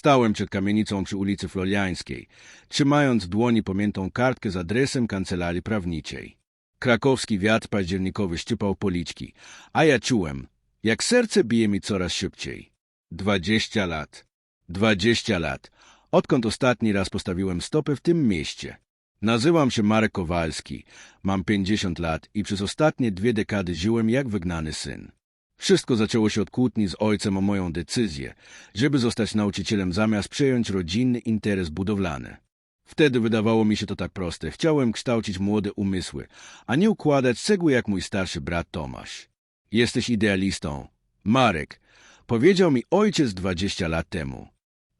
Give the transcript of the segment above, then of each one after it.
Stałem przed kamienicą przy ulicy Floriańskiej, trzymając w dłoni pamiętą kartkę z adresem kancelarii prawniczej. Krakowski wiatr październikowy szczypał policzki, a ja czułem, jak serce bije mi coraz szybciej. Dwadzieścia lat. Dwadzieścia lat. Odkąd ostatni raz postawiłem stopę w tym mieście. Nazywam się Marek Kowalski, mam pięćdziesiąt lat i przez ostatnie dwie dekady żyłem jak wygnany syn. Wszystko zaczęło się od kłótni z ojcem o moją decyzję, żeby zostać nauczycielem zamiast przejąć rodzinny interes budowlany. Wtedy wydawało mi się to tak proste. Chciałem kształcić młode umysły, a nie układać cegły jak mój starszy brat Tomasz. Jesteś idealistą. Marek, powiedział mi ojciec dwadzieścia lat temu.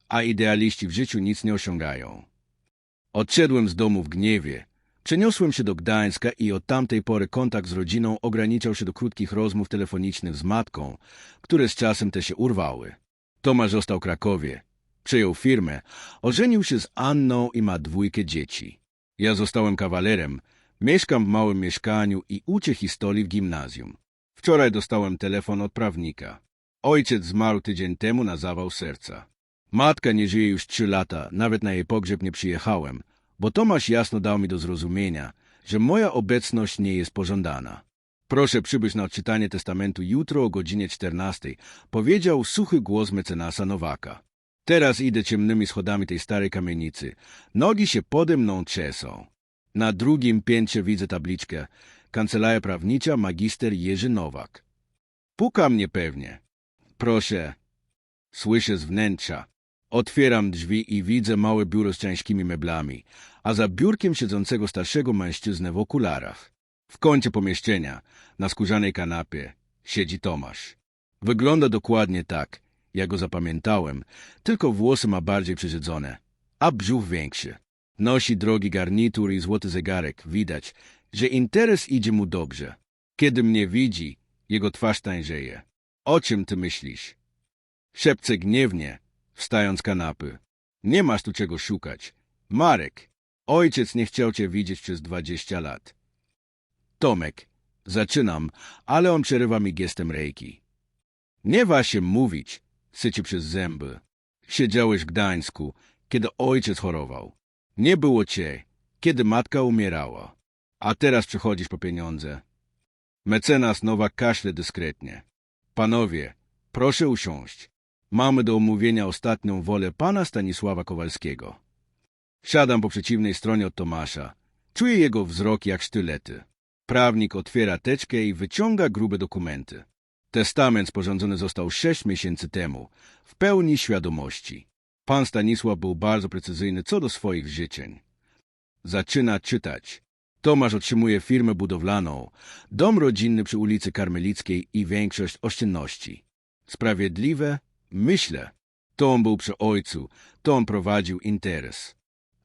A idealiści w życiu nic nie osiągają. Odszedłem z domu w gniewie. Przeniosłem się do Gdańska i od tamtej pory kontakt z rodziną ograniczał się do krótkich rozmów telefonicznych z matką, które z czasem te się urwały. Tomasz został w Krakowie. Przejął firmę, ożenił się z Anną i ma dwójkę dzieci. Ja zostałem kawalerem, mieszkam w małym mieszkaniu i uczę historii w gimnazjum. Wczoraj dostałem telefon od prawnika. Ojciec zmarł tydzień temu na zawał serca. Matka nie żyje już trzy lata, nawet na jej pogrzeb nie przyjechałem, bo Tomasz jasno dał mi do zrozumienia, że moja obecność nie jest pożądana. Proszę przybyć na odczytanie testamentu jutro o godzinie 14, powiedział suchy głos mecenasa Nowaka. Teraz idę ciemnymi schodami tej starej kamienicy. Nogi się pode mną trzęsą. Na drugim piętrze widzę tabliczkę. Kancelaria prawnicza magister Jerzy Nowak. Puka mnie pewnie. Proszę. Słyszę z wnętrza. Otwieram drzwi i widzę małe biuro z ciężkimi meblami, a za biurkiem siedzącego starszego mężczyznę w okularach. W kącie pomieszczenia, na skórzanej kanapie, siedzi Tomasz. Wygląda dokładnie tak, jak go zapamiętałem, tylko włosy ma bardziej przyrzedzone, a brzuch większy. Nosi drogi garnitur i złoty zegarek. Widać, że interes idzie mu dobrze. Kiedy mnie widzi, jego twarz tańżeje. O czym ty myślisz? Szepce gniewnie, wstając kanapy. Nie masz tu czego szukać. Marek, ojciec nie chciał cię widzieć przez dwadzieścia lat. Tomek, zaczynam, ale on przerywa mi gestem rejki. Nie wa się mówić, syci przez zęby. Siedziałeś w Gdańsku, kiedy ojciec chorował. Nie było cię, kiedy matka umierała. A teraz przychodzisz po pieniądze. Mecenas Nowak kaszle dyskretnie. Panowie, proszę usiąść. Mamy do omówienia ostatnią wolę pana Stanisława Kowalskiego. Siadam po przeciwnej stronie od Tomasza. Czuję jego wzrok jak sztylety. Prawnik otwiera teczkę i wyciąga grube dokumenty. Testament sporządzony został sześć miesięcy temu, w pełni świadomości. Pan Stanisław był bardzo precyzyjny co do swoich życzeń. Zaczyna czytać. Tomasz otrzymuje firmę budowlaną, dom rodzinny przy ulicy Karmelickiej i większość oszczędności. Sprawiedliwe? Myślę. To on był przy ojcu, to on prowadził interes.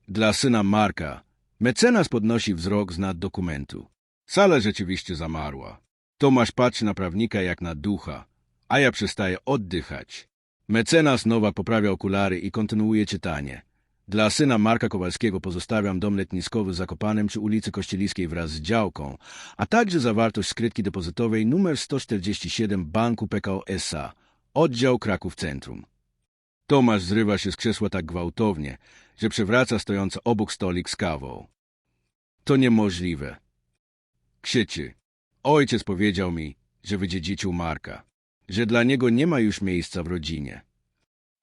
Dla syna Marka mecenas podnosi wzrok z nad dokumentu. Sala rzeczywiście zamarła. Tomasz patrzy na prawnika jak na ducha, a ja przestaję oddychać. Mecenas Nowa poprawia okulary i kontynuuje czytanie. Dla syna Marka Kowalskiego pozostawiam dom letniskowy z Zakopanem przy ulicy Kościeliskiej wraz z działką, a także zawartość skrytki depozytowej numer 147 Banku PKO SA, oddział Kraków Centrum. Tomasz zrywa się z krzesła tak gwałtownie, że przewraca stojący obok stolik z kawą. To niemożliwe. Krzyczy. Ojciec powiedział mi, że wydziedziczył Marka, że dla niego nie ma już miejsca w rodzinie.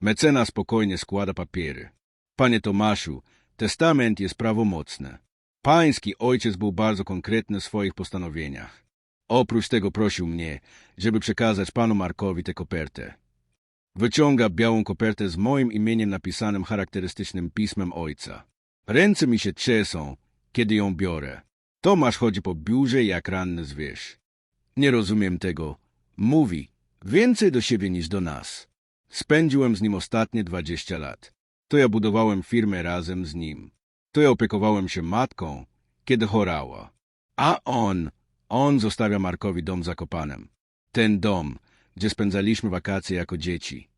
Mecena spokojnie składa papiery. Panie Tomaszu, testament jest prawomocny. Pański ojciec był bardzo konkretny w swoich postanowieniach. Oprócz tego prosił mnie, żeby przekazać panu Markowi tę kopertę. Wyciąga białą kopertę z moim imieniem napisanym charakterystycznym pismem ojca. Ręce mi się trzęsą, kiedy ją biorę. Tomasz chodzi po biurze jak ranny zwierz. Nie rozumiem tego. Mówi więcej do siebie niż do nas. Spędziłem z nim ostatnie dwadzieścia lat. To ja budowałem firmę razem z nim. To ja opiekowałem się matką, kiedy chorała. A on, on zostawia Markowi dom zakopanem. Ten dom, gdzie spędzaliśmy wakacje jako dzieci.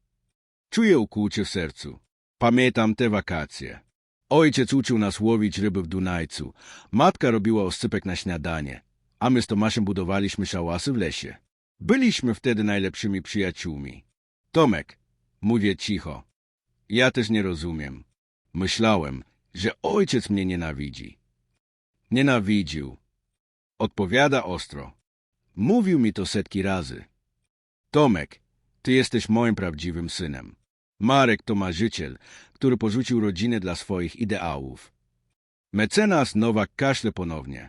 Czuję ukłucie w sercu. Pamiętam te wakacje. Ojciec uczył nas łowić ryby w Dunajcu. Matka robiła oscypek na śniadanie, a my z Tomaszem budowaliśmy szałasy w lesie. Byliśmy wtedy najlepszymi przyjaciółmi. Tomek, mówię cicho. Ja też nie rozumiem. Myślałem, że ojciec mnie nienawidzi. Nienawidził. Odpowiada ostro. Mówił mi to setki razy. Tomek, ty jesteś moim prawdziwym synem. Marek to marzyciel, który porzucił rodzinę dla swoich ideałów. Mecenas Nowak kaszle ponownie.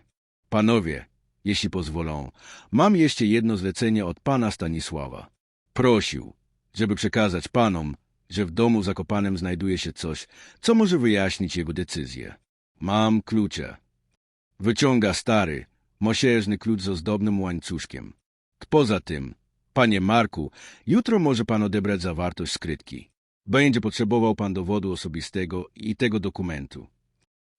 Panowie, jeśli pozwolą, mam jeszcze jedno zlecenie od pana Stanisława. Prosił, żeby przekazać panom, że w domu zakopanym znajduje się coś, co może wyjaśnić jego decyzję. Mam klucze. Wyciąga stary, mosiężny klucz z ozdobnym łańcuszkiem. Poza tym, panie Marku, jutro może pan odebrać zawartość skrytki. Będzie potrzebował pan dowodu osobistego i tego dokumentu.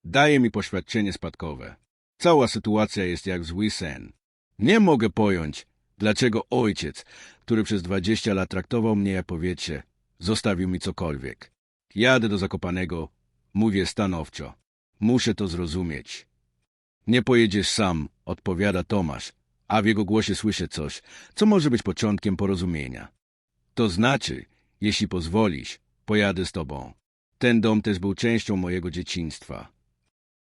Daje mi poświadczenie spadkowe. Cała sytuacja jest jak zły sen. Nie mogę pojąć, dlaczego ojciec, który przez dwadzieścia lat traktował mnie jak powietrze, zostawił mi cokolwiek. Jadę do Zakopanego, mówię stanowczo. Muszę to zrozumieć. Nie pojedziesz sam, odpowiada Tomasz, a w jego głosie słyszę coś, co może być początkiem porozumienia. To znaczy, jeśli pozwolisz, pojadę z tobą. Ten dom też był częścią mojego dzieciństwa.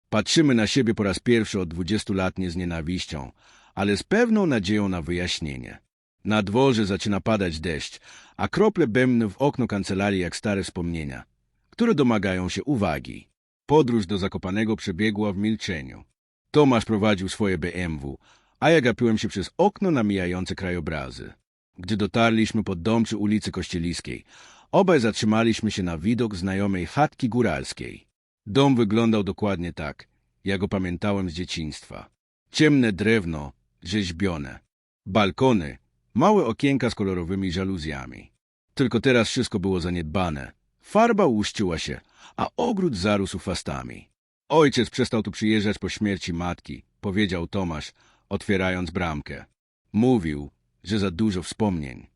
Patrzymy na siebie po raz pierwszy od dwudziestu lat nie z nienawiścią, ale z pewną nadzieją na wyjaśnienie. Na dworze zaczyna padać deszcz, a krople bębny w okno kancelarii jak stare wspomnienia, które domagają się uwagi. Podróż do Zakopanego przebiegła w milczeniu. Tomasz prowadził swoje BMW, a ja gapiłem się przez okno na mijające krajobrazy. Gdy dotarliśmy pod dom przy ulicy Kościeliskiej, obaj zatrzymaliśmy się na widok znajomej chatki góralskiej. Dom wyglądał dokładnie tak, jak go pamiętałem z dzieciństwa. Ciemne drewno, rzeźbione. Balkony, małe okienka z kolorowymi żaluzjami. Tylko teraz wszystko było zaniedbane. Farba łuszczyła się, a ogród zarósł fastami. Ojciec przestał tu przyjeżdżać po śmierci matki, powiedział Tomasz, otwierając bramkę. Mówił, że za dużo wspomnień.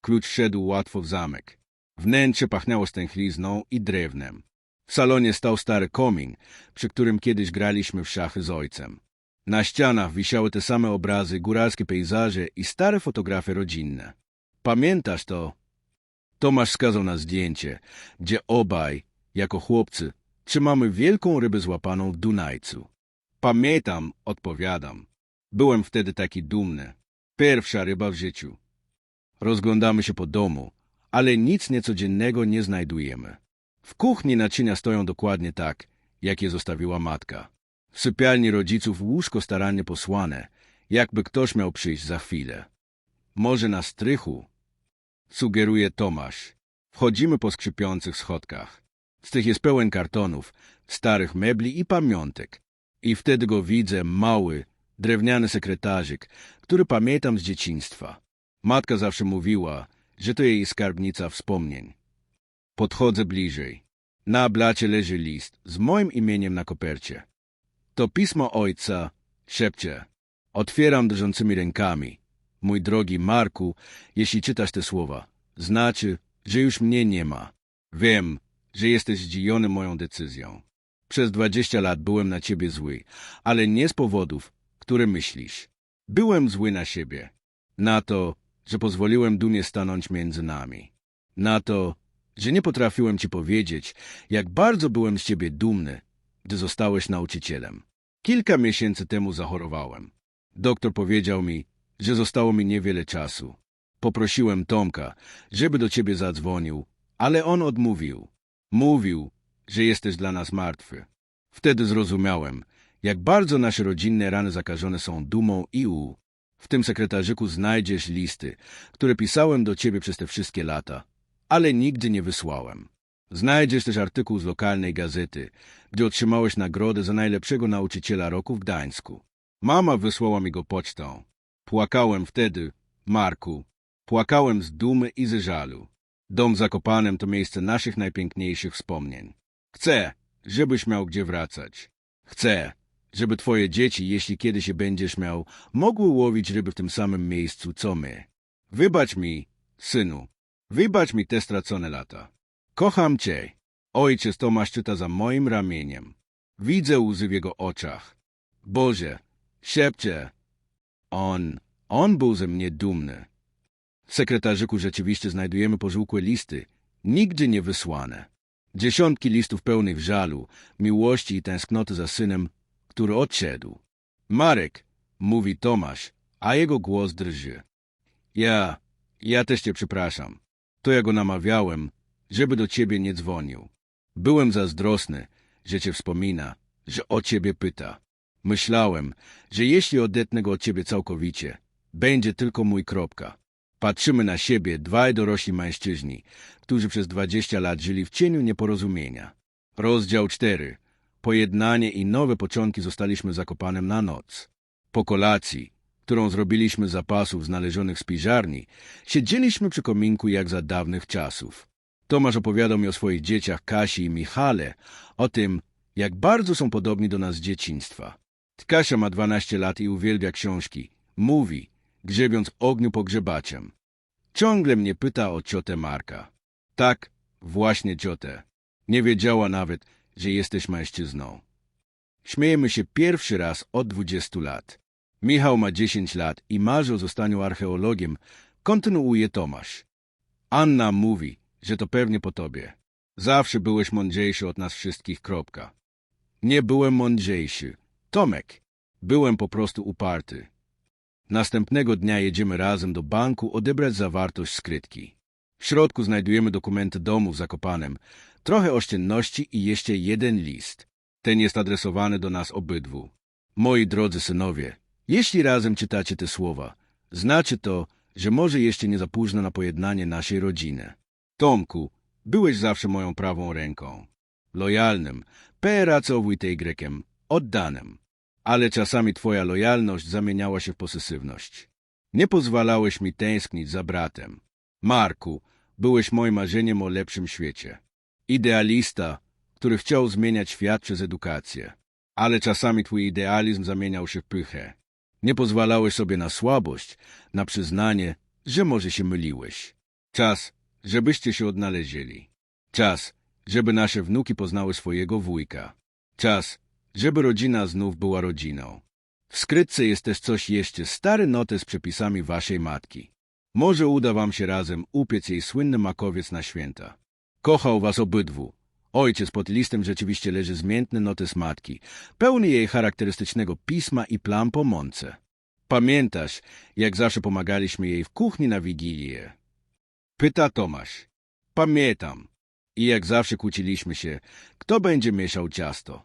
Klucz szedł łatwo w zamek. Wnętrze pachniało stęchlizną i drewnem. W salonie stał stary komin, przy którym kiedyś graliśmy w szachy z ojcem. Na ścianach wisiały te same obrazy, góralskie pejzaże i stare fotografie rodzinne. Pamiętasz to? Tomasz wskazał na zdjęcie, gdzie obaj, jako chłopcy, trzymamy wielką rybę złapaną w Dunajcu. Pamiętam, odpowiadam. Byłem wtedy taki dumny. Pierwsza ryba w życiu. Rozglądamy się po domu, ale nic niecodziennego nie znajdujemy. W kuchni naczynia stoją dokładnie tak, jak je zostawiła matka. W sypialni rodziców łóżko starannie posłane, jakby ktoś miał przyjść za chwilę. Może na strychu? Sugeruje Tomasz. Wchodzimy po skrzypiących schodkach. Z tych jest pełen kartonów, starych mebli i pamiątek. I wtedy go widzę, mały, drewniany sekretarzyk, który pamiętam z dzieciństwa. Matka zawsze mówiła, że to jej skarbnica wspomnień. Podchodzę bliżej. Na blacie leży list z moim imieniem na kopercie. To pismo ojca, szepcze. Otwieram drżącymi rękami. Mój drogi Marku, jeśli czytasz te słowa, znaczy, że już mnie nie ma. Wiem, że jesteś zdziwiony moją decyzją. Przez dwadzieścia lat byłem na ciebie zły, ale nie z powodów, które myślisz. Byłem zły na siebie. Na to, że pozwoliłem dumie stanąć między nami. Na to, że nie potrafiłem ci powiedzieć, jak bardzo byłem z ciebie dumny, gdy zostałeś nauczycielem. Kilka miesięcy temu zachorowałem. Doktor powiedział mi, że zostało mi niewiele czasu. Poprosiłem Tomka, żeby do ciebie zadzwonił, ale on odmówił. Mówił, że jesteś dla nas martwy. Wtedy zrozumiałem, jak bardzo nasze rodzinne rany zakażone są dumą i u. W tym sekretarzyku znajdziesz listy, które pisałem do ciebie przez te wszystkie lata, ale nigdy nie wysłałem. Znajdziesz też artykuł z lokalnej gazety, gdzie otrzymałeś nagrodę za najlepszego nauczyciela roku w Gdańsku. Mama wysłała mi go pocztą. Płakałem wtedy, Marku. Płakałem z dumy i ze żalu. Dom Zakopanem to miejsce naszych najpiękniejszych wspomnień. Chcę, żebyś miał gdzie wracać. Chcę, żeby twoje dzieci, jeśli kiedyś je będziesz miał, mogły łowić ryby w tym samym miejscu, co my. Wybacz mi, synu, wybacz mi te stracone lata. Kocham cię. Ojciec Tomasz czyta za moim ramieniem. Widzę łzy w jego oczach. Boże, szepcze. On, on był ze mnie dumny. W sekretarzyku rzeczywiście znajdujemy pożółkłe listy, nigdy nie wysłane. Dziesiątki listów pełnych żalu, miłości i tęsknoty za synem, który odszedł. Marek, mówi Tomasz, a jego głos drży. Ja, ja też cię przepraszam. To ja go namawiałem, żeby do ciebie nie dzwonił. Byłem zazdrosny, że cię wspomina, że o ciebie pyta. Myślałem, że jeśli odetnę go od ciebie całkowicie, będzie tylko mój kropka. Patrzymy na siebie, dwaj dorośli mężczyźni, którzy przez dwadzieścia lat żyli w cieniu nieporozumienia. Rozdział cztery. Pojednanie i nowe początki zostaliśmy zakopanem na noc. Po kolacji, którą zrobiliśmy z zapasów znalezionych z piżarni, siedzieliśmy przy kominku jak za dawnych czasów. Tomasz opowiadał mi o swoich dzieciach Kasi i Michale, o tym, jak bardzo są podobni do nas z dzieciństwa. Kasia ma 12 lat i uwielbia książki. Mówi, grzebiąc ogniu pogrzebaczem. Ciągle mnie pyta o ciotę Marka. Tak, właśnie ciotę. Nie wiedziała nawet, że jesteś mężczyzną. Śmiejemy się pierwszy raz od 20 lat. Michał ma 10 lat i marzy o zostaniu archeologiem, kontynuuje Tomasz. Anna mówi, że to pewnie po tobie. Zawsze byłeś mądrzejszy od nas wszystkich, kropka. Nie byłem mądrzejszy. Tomek, byłem po prostu uparty. Następnego dnia jedziemy razem do banku odebrać zawartość skrytki. W środku znajdujemy dokumenty domu w Zakopanem, trochę oszczędności i jeszcze jeden list. Ten jest adresowany do nas obydwu. Moi drodzy synowie, jeśli razem czytacie te słowa, znaczy to, że może jeszcze nie za późno na pojednanie naszej rodziny. Tomku, byłeś zawsze moją prawą ręką. Lojalnym, peeracowitej Grekiem, oddanym. Ale czasami twoja lojalność zamieniała się w posesywność. Nie pozwalałeś mi tęsknić za bratem. Marku, byłeś moim marzeniem o lepszym świecie. Idealista, który chciał zmieniać świat przez edukację. Ale czasami twój idealizm zamieniał się w pychę. Nie pozwalałeś sobie na słabość, na przyznanie, że może się myliłeś. Czas, żebyście się odnaleźli. Czas, żeby nasze wnuki poznały swojego wujka. Czas, żeby rodzina znów była rodziną. W skrytce jest też coś jeszcze, stary notes z przepisami waszej matki. Może uda wam się razem upiec jej słynny makowiec na święta. Kochał was obydwu. Ojciec pod listem rzeczywiście leży zmiętny notes matki, pełny jej charakterystycznego pisma i plam po mące. Pamiętasz, jak zawsze pomagaliśmy jej w kuchni na Wigilię? Pyta Tomasz. Pamiętam. I jak zawsze kłóciliśmy się, kto będzie mieszał ciasto.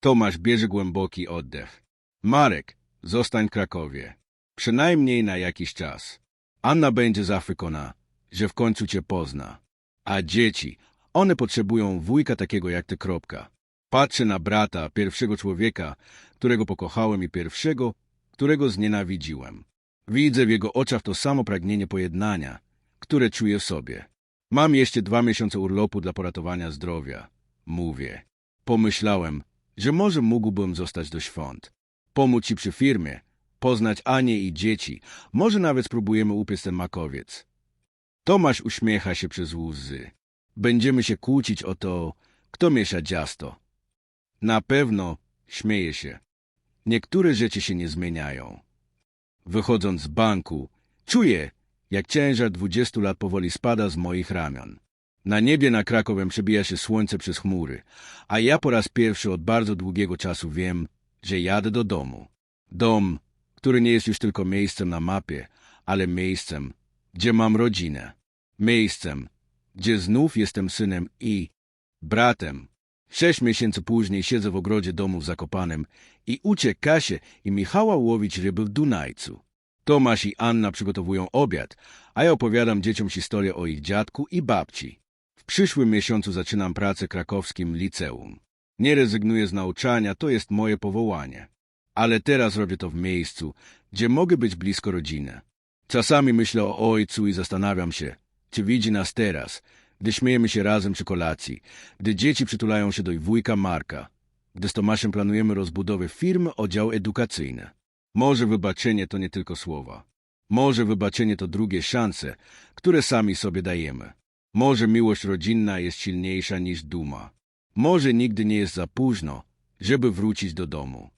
Tomasz bierze głęboki oddech. Marek, zostań w Krakowie. Przynajmniej na jakiś czas. Anna będzie zachwycona, że w końcu cię pozna. A dzieci, one potrzebują wujka takiego jak ty, kropka. Patrzę na brata, pierwszego człowieka, którego pokochałem i pierwszego, którego znienawidziłem. Widzę w jego oczach to samo pragnienie pojednania, które czuję w sobie. Mam jeszcze dwa miesiące urlopu dla poratowania zdrowia. Mówię. Pomyślałem, że może mógłbym zostać do świąt. Pomóc ci przy firmie, poznać Anię i dzieci. Może nawet spróbujemy upiec ten makowiec. Tomasz uśmiecha się przez łzy. Będziemy się kłócić o to, kto miesza ciasto. Na pewno śmieje się. Niektóre rzeczy się nie zmieniają. Wychodząc z banku, czuję, jak ciężar dwudziestu lat powoli spada z moich ramion. Na niebie na Krakowem przebija się słońce przez chmury, a ja po raz pierwszy od bardzo długiego czasu wiem, że jadę do domu. Dom, który nie jest już tylko miejscem na mapie, ale miejscem, gdzie mam rodzinę. Miejscem, gdzie znów jestem synem i bratem. Sześć miesięcy później siedzę w ogrodzie domu w Zakopanem i uczę Kasię i Michała łowić ryby w Dunajcu. Tomasz i Anna przygotowują obiad, a ja opowiadam dzieciom historię o ich dziadku i babci. W przyszłym miesiącu zaczynam pracę krakowskim liceum. Nie rezygnuję z nauczania, to jest moje powołanie. Ale teraz robię to w miejscu, gdzie mogę być blisko rodziny. Czasami myślę o ojcu i zastanawiam się, czy widzi nas teraz, gdy śmiejemy się razem przy kolacji, gdy dzieci przytulają się do wujka Marka, gdy z Tomaszem planujemy rozbudowę firmy oddział edukacyjny. Może wybaczenie to nie tylko słowa. Może wybaczenie to drugie szanse, które sami sobie dajemy. Może miłość rodzinna jest silniejsza niż duma. Może nigdy nie jest za późno, żeby wrócić do domu.